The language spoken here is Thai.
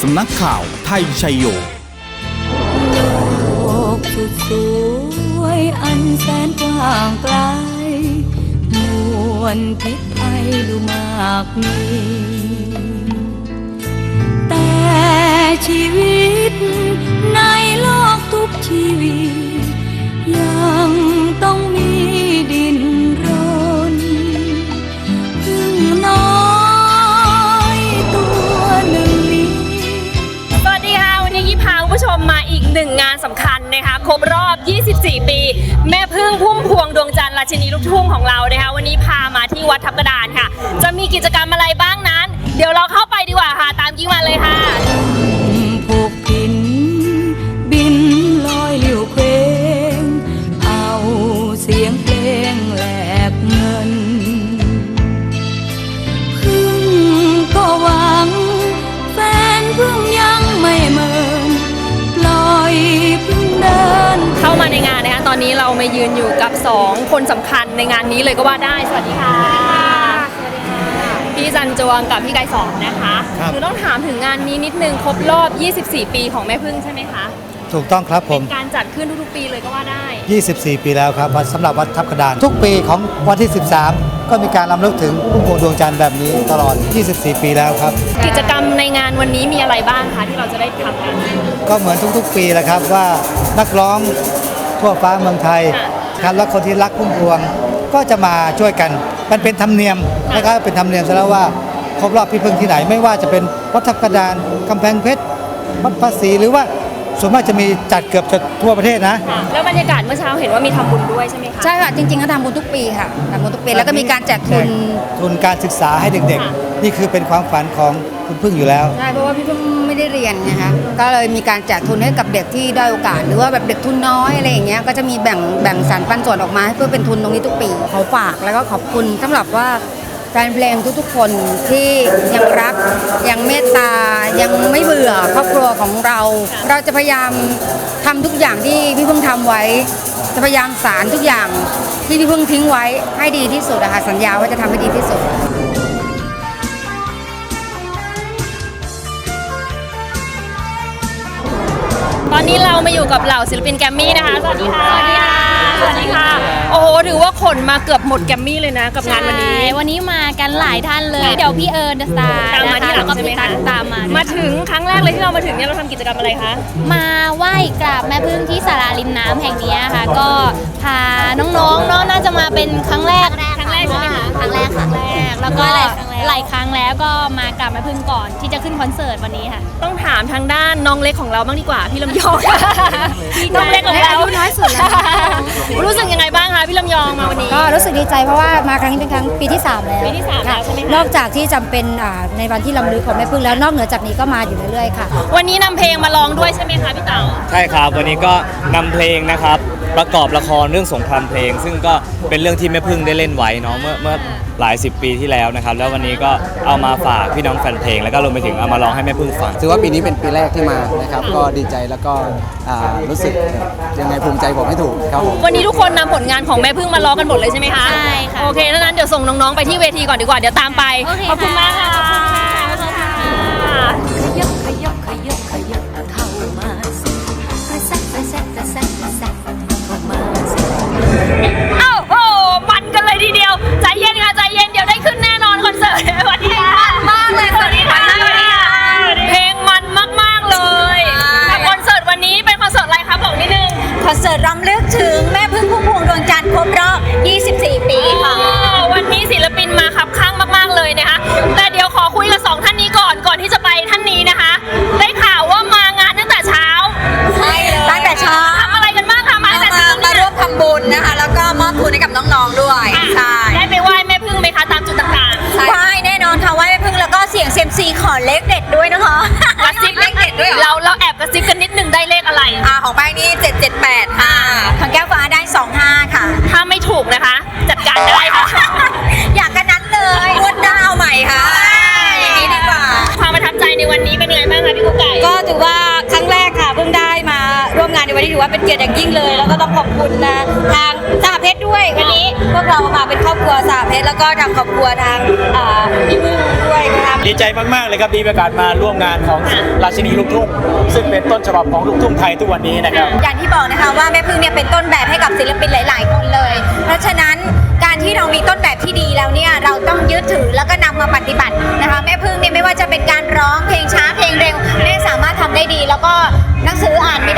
สำนักข่าวไทยชัยโยโลกสุดสวยอันแสนกว้างไกลมวลพิษภัยดูมากมี แต่ชีวิตในโลกทุกชีวิต มมาอีกหนึ่งงานสำคัญนะคะ ครบรอบ 24 ปี แม่พึ่งพุ่มพวงดวงจันทร์ราชินีลูกทุ่งของเรานะคะ วันนี้พามาที่วัดทับกระดานค่ะ จะมีกิจกรรมอะไรบ้างนั้น เดี๋ยวเราเข้าไปดีกว่าค่ะ ตามกิ้งมาเลยค่ะ อนนี้เรามายืนอยู่กับ 2 คนสำคัญในงานนี้เลยก็ว่าได้ สวัสดีค่ะ พี่จันจวงกับพี่ไกรสอนนะคะครับคือต้องถามถึงงานนี้นิดนึงครบรอบ 24 ปีของแม่พึ่งใช่ไหมคะถูกต้องครับผม เป็นการจัดขึ้นทุกๆปีเลยก็ว่าได้ 24 ปีแล้วครับวัดสำหรับวัดทับกระดาน ทุกปีของวันที่ 13 ก็มีการรำลึกถึงพุ่มพวงดวงจันทร์แบบนี้ตลอด 24 ปีแล้วครับ กิจกรรมในงานวันนี้มีอะไรบ้างคะที่เราจะได้ทำกัน ก็เหมือนทุกๆ ปีแหละครับว่านักร้อง ทั่วฟ้าเมืองไทยค่ะครับและคนที่รักพุ่มพวงก็จะมาช่วยกัน มันเป็นธรรมเนียมนะครับเป็นธรรมเนียมซะแล้วว่าครบรอบพี่พึ่งที่ไหนไม่ว่าจะเป็นวัดทับกระดานกำแพงเพชรวัดภาษีหรือว่า ส่วนมากจะมีจัดเกือบจะทั่วประเทศนะ ค่ะแล้วบรรยากาศเมื่อเช้าเห็นว่ามีทำบุญด้วยใช่ไหมคะ ใช่ค่ะจริงๆก็ทำบุญทุกปีค่ะทำบุญทุกปีแล้วก็มีการแจกทุน ทุนการศึกษาให้เด็กค่ะ ๆ นี่คือเป็นความฝันของคุณพึ่งอยู่แล้ว ใช่เพราะว่าพี่เพิ่งไม่ได้เรียนนะคะก็เลยมีการแจกทุนให้กับเด็กที่ด้อยโอกาส หรือว่าแบบเด็กทุนน้อยอะไรอย่างเงี้ยก็จะมีแบ่งแบ่งสรรปันส่วนออกมาให้เพื่อเป็นทุนตรงนี้ทุกปีเขาฝากแล้วก็ขอบคุณสำหรับว่า แฟนเพลงทุกๆคนที่ยังรัก ยังเมตตา ยังไม่เบื่อครอบครัวของเรา เราจะพยายามทำทุกอย่างที่พี่เพิ่งทำไว้ จะพยายามสารทุกอย่างที่พี่เพิ่งทิ้งไว้ให้ดีที่สุดอะค่ะสัญญาว่าจะทำให้ดีที่สุดตอนนี้เรามาอยู่กับเหล่าศิลปินแกรมมี่นะคะ สวัสดีค่ะ สวัสดีค่ะสวัสดีค่ะโอ้โห ถือว่าขนมาเกือบหมดแกรมมี่เลยนะ กับงานวันนี้ ใช่วันนี้มากันหลายท่านเลย เดี๋ยวพี่เอิร์นเดอะสตาร์ตามมาที่หลังแล้วก็ใช่ไหมพี่คะ ตันตามมามาถึงครั้งแรกเลยที่เรามาถึงเนี่ยเราทำกิจกรรมอะไรคะ มาไหว้กราบแม่พึ่งที่ศาลาริมน้ำแห่งนี้ค่ะ ก็พาน้องๆเนาะน่าจะมาเป็นครั้งแรกครั้งแรกใช่ไหมคะ ครั้งแรกครั้งแรกแล้วก็หลายครั้งแล้วหลายครั้งแล้วก็มากราบแม่พึ่งก่อนที่จะขึ้นคอนเสิร์ตวันนี้ค่ะ ต้องถามทางด้านน้องเล็กของเราบ้างดีกว่าพี่ลำยองน้องเล็กของเราอายุน้อยสุดแล้วรู้สึกยังไงบ้างคะพี่ลำยองมาวันนี้ก็รู้สึกดีใจเพราะว่ามาครั้งนี้เป็นครั้งปีที่ 3 แล้วปีที่สามแล้วใช่ไหมคะนอกจากที่จำเป็นอ่าในวันที่ลำลึกของแม่พึ่งแล้วนอกเหนือจากนี้ก็มาอยู่เรื่อยๆค่ะ วันนี้นำเพลงมาร้องด้วยใช่ไหมคะพี่เต๋าใช่ครับวันนี้ก็นำเพลงนะครับ ประกอบละครเรื่องสงครามเพลง ซึ่งก็เป็นเรื่องที่แม่พึ่งได้เล่นไว้เนาะเมื่อเมื่อหลายสิบปีที่แล้วนะครับ แล้ววันนี้ก็เอามาฝากพี่น้องแฟนเพลง แล้วก็รวมไปถึงเอามาร้องให้แม่พึ่งฟัง ถือว่าปีนี้เป็นปีแรกที่มานะครับ ก็ดีใจแล้วก็อ่ารู้สึกยังไงภูมิใจบอกไม่ถูกครับผม วันนี้ทุกคนนำผลงานของแม่พึ่งมาร้องกันหมดเลยใช่ไหมคะใช่ค่ะโอเคดังนั้นเดี๋ยวส่งน้องๆไปที่เวทีก่อนดีกว่าเดี๋ยวตามไปโอเคขอบคุณมากค่ะ ขอบคุณค่ะ ร์ตรำลึกถึงแม่พึ่งพุ่มพวงดวงจันทร์ครบรอบ 24 ปีค่ะ วันนี้ศิลปินมาขับข้างมากๆเลยนะคะ แต่เดี๋ยวขอคุยกับสองท่านนี้ก่อนก่อนที่จะไปท่านนี้นะคะ ได้ข่าวว่ามางานตั้งแต่เช้าใช่เลยตั้งแต่เช้าทำอะไรกันบ้างคะมาตั้งแต่มาเช้ามาเนี่ยร่วมทำบุญนะคะ แล้วก็มอบทุนให้กับน้องๆด้วยใช่ได้ไปไหว้แม่พึ่งไหมคะตามจุดต่างๆไหว้แน่นอนค่ะไหว้แม่พึ่งแล้วก็เสียงเซยมซีขอเลขเด็ดด้วยนะคะ ด็ดด้วยเหรอเราเราแอบกระซิบกันนิดนึงได้เลขอะไร อ่าของแป้งนี่778ค่ะของแก้วฟ้าได้ 25 ค่ะ ถ้าไม่ถูกนะคะ จัดการได้ค่ะอยากกันนั้นเลยงวดหน้าเอาใหม่ค่ะอย่างนี้ดีกว่า ความประทับใจในวันนี้เป็นยังไงบ้างคะพี่กุ๊กไก่ก็ถือว่าครั้งแรกค่ะเพิ่งได้มาร่วมงานในวันนี้ถือว่าเป็นเกียรติอย่างยิ่งเลย แล้วก็ต้องขอบคุณนะทางสหเพชรด้วยวันนี้พวกเรามาเป็นครอบครัวสหเพชรแล้วก็ทางครอบครัวทางอ่าพี่พึ่งด้วยนะคะ ดีใจมากๆเลยครับดีมีโอกาสมาร่วมงานของราชินีลูกทุ่งซึ่งเป็นต้นฉบับของลูกทุ่งไทยทุกวันนี้นะครับ อย่างที่บอกนะคะว่าแม่พึ่งเนี่ยเป็นต้นแบบให้กับศิลปินหลาย ๆ คนเลย เพราะฉะนั้นการที่เรามีต้นแบบที่ดีแล้วเนี่ยเราต้องยึดถือแล้วก็นำมาปฏิบัตินะคะแม่พึ่งเนี่ยไม่ว่าจะเป็นการร้องเพลงช้าเพลงเร็วแม่สามารถทำได้ดี แล้วก็หนังสืออ่านไม่